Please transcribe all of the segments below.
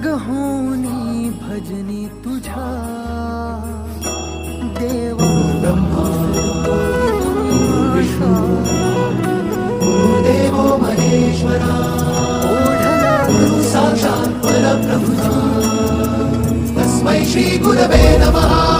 अंग होनी भजनी तुझा। देवा ब्रह्मा देवो महेश्वरा ओढला साक्षात् परब्रह्मा। तस्मै श्रीगुरवे नमः।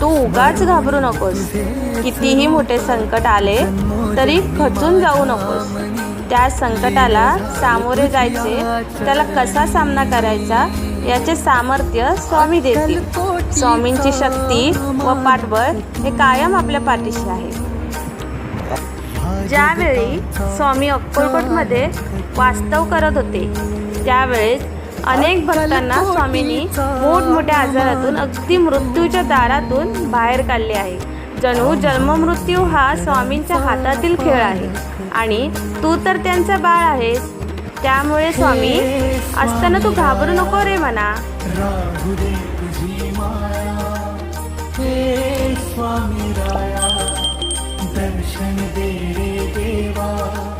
तू उगाच घाबरू नकोस. कितीही मोठे संकट आले तरी खचून जाऊ नकोस. त्या संकटाला सामोरे जायचे त्याला कसा सामना करायचा याचे सामर्थ्य स्वामी देतील. स्वामींची शक्ती व पाठबळ हे कायम आपल्या पाठीशी आहे. ज्यावेळी स्वामी अक्कलकोटमध्ये वास्तव करत होते त्यावेळेस अनेक भक्तांना स्वामींनी मोठमोठ्या आजारातून अगदी मृत्यूच्या दारातून बाहेर काढले आहे. जणू जन्ममृत्यू हा स्वामींच्या हातातील खेळ आहे. आणि तू तर त्यांचा बाळ आहेस. त्यामुळे स्वामी असताना तू घाबरू नको रे म्हणा. स्वामी राया दर्शन दे रे देवा.